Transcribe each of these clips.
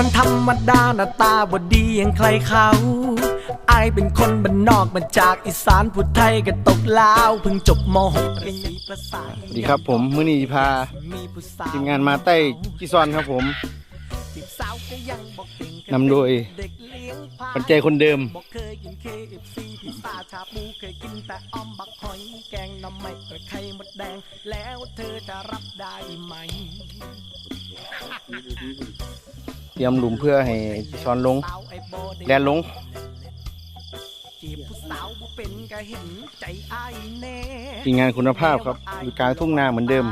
คนธรรมดาหน้าตาบดีอย่างใครเขาอายเป็นคนบ้านนอกมาจากอีสานพูดไทยก็ตกลาวเพิ่งจบม .6 เรียนสีภาษาสวัสดีครับผมมื้อนี้พามีผู้สาวทีมงานมาใต้จีซอนครับผมจีบสาวก็ยังบอกเก่งนำโดยเด็กเลี้ยงพาปัจจัยคนเดิมบอก เตรียมหลุมเพื่อให้ช้อนลงแลนลงทีมงานคุณภาพครับอยู่กลางทุ่งนาเหมือนเดิม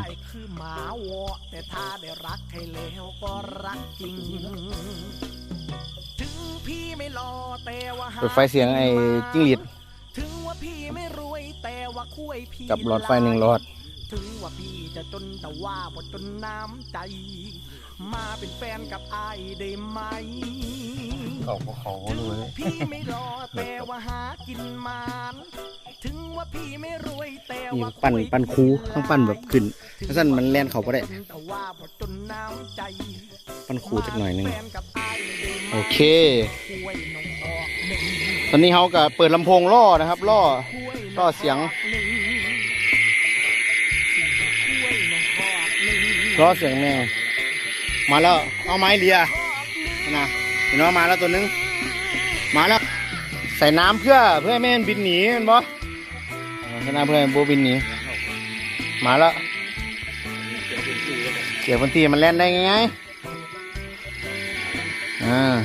เปิดไฟเสียงไอ้จิ้งหรีดกับหลอดไฟหนึ่งหลอด ถึงว่าพี่จะจนแต่ว่าบ่จนน้ำใจ มาเป็นแฟนกับอ้ายได้ไหมเขาเขาเลยพี่ไม่รอแต่ว่าหากินมานถึงว่าพี่ไม่รวยแต่นี่ว่าปั้นปั้นคูต้องปั้นแบบขึ้นถ้าสั้นมันแลนเขาก็ได้แต่ว่าบ่จนน้ำใจปั้นคูจักหน่อยหนึงแฟนกับอ้ายได้ไหมโอเคคุยนมออกหนึ่งตอนนี้เขาก็เปิดลำโพงล่อนะครับล่อคุยนมก็เสียง หนึ่งล่อเสียงแม่มาแล้ว เอาไม้เลียนะเห็นว่ามาแล้วตัวนึง มาแล้ว ใส่น้ำเพื่อเพื่อให้แม่ให้มันบินหนีเห็นปะใส่น้ำเพื่อให้โบบินหนี มาแล้วเกี่ยวพื้นที่มันแล่นได้ไงอ่า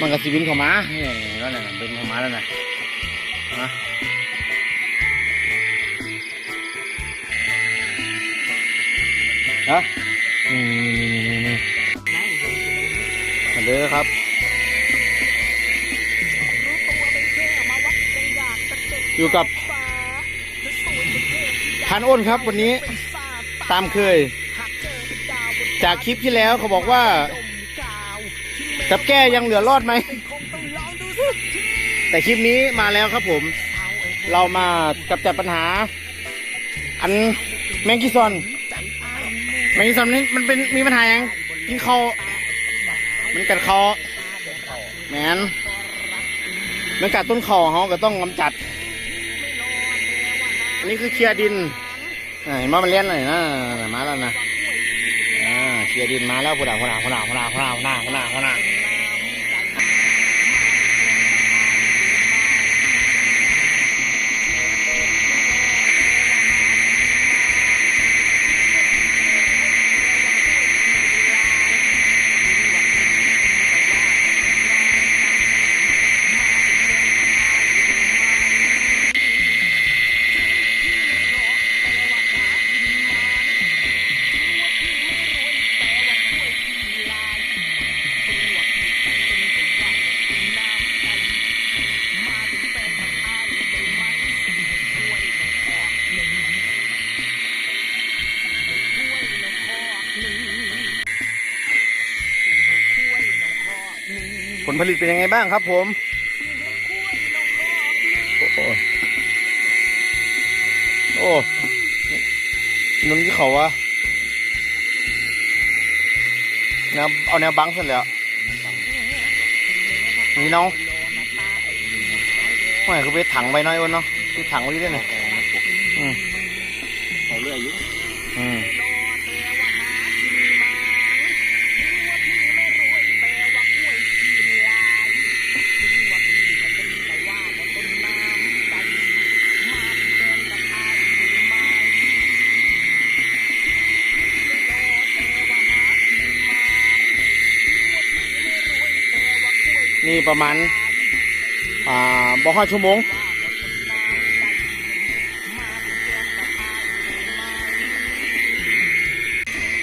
มันก็สิบินเข้ามาเนี่ยนั่นแหละบินเข้ามาแล้วนะนะ ฮะนี่นี่นี่นี่มาเด้อครับอยู่กับพันอ้นครับวันนี้ตามเคย จากคลิปที่แล้วเขาบอกว่ากับแก้ยังเหลือรอดไหม แต่คลิปนี้มาแล้วครับผม เรามากำจัดปัญหา อันแมงกิซอน มงกิซอนนี่มันเป็นมีปัญหายังกินเขามันกัดคอแมนมันกัดต้นคอเขาก็ต้องกำจัด อันนี้คือเคลียร์ดินอ่าเห็นว่ามันเลี้ยนหน่อยนะมาแล้วนะอ่าเคลียร์ดินมาแล้วผู้ด่าผู้ด่าผู้ด่าผู้ด่าผู้ด่าผู้ด่าผู้ด่า ลผลิตเป็นยังไงบ้างครับ ผมโอ้โหโอ้นุ่นที่เขาวะแนวเอาแนวบังเสร็จแล้วนี่เนาะไม่คือไปถังไปน้อยอ้นเนาะไปถังไว้ด้วยเนี่ยอืมเขาเรื่อยอยู่อืม นี่ประมาณ อ่าบ่ห้าชั่วโมง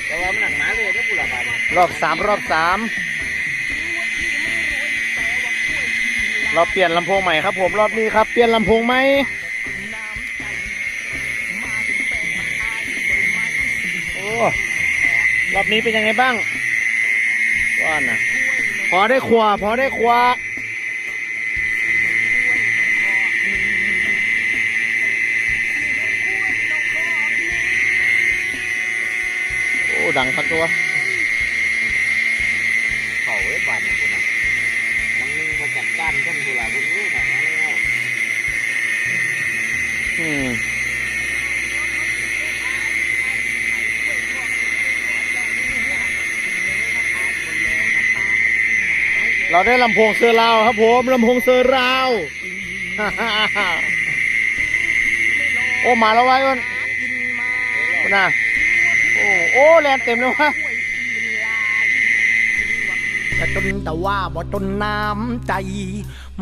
แต่ว่ามันหนักหนาเลยถ้ปุระบาดเนี่ยรอบสามรอบสามเราเปลี่ยนลำโพงใหม่ครับ ผมรอบนี้ครับ เปลี่ยนลำโพงไหมโอ้รอบนี้เป็นยังไงบ้างว่านะ พอได้ขวาพอได้ขวาโอ้ดังสักตัวเขาไว้บาดนะคุณนะมันนึงประจัดการกันคุณล่ะคุณรู้หนังอะไรเนาะอืม เราได้ลำโพงเซอร์ราวครับผมลำโพงเซอร์ราวโอ้มาแล้วไว้ก่อนนะโอ้โอ้แลนเต็มเลยวะแต่จนแต่ว่าบ่จนน้ำใจ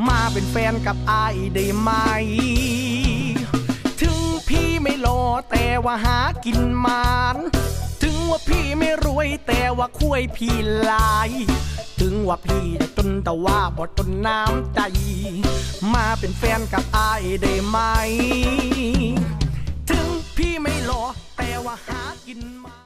มาเป็นแฟนกับอายได้ไหม ถึงพี่ไม่หล่อแต่ว่าหากินมาน ว่าพี่ไม่รวยแต่ว่าคุยพี่หลาย ถึงว่าพี่จะจนแต่ว่าบ่จนน้ำใจ มาเป็นแฟนกับอายได้ไหม ถึงพี่ไม่หล่อแต่ว่าหากินมา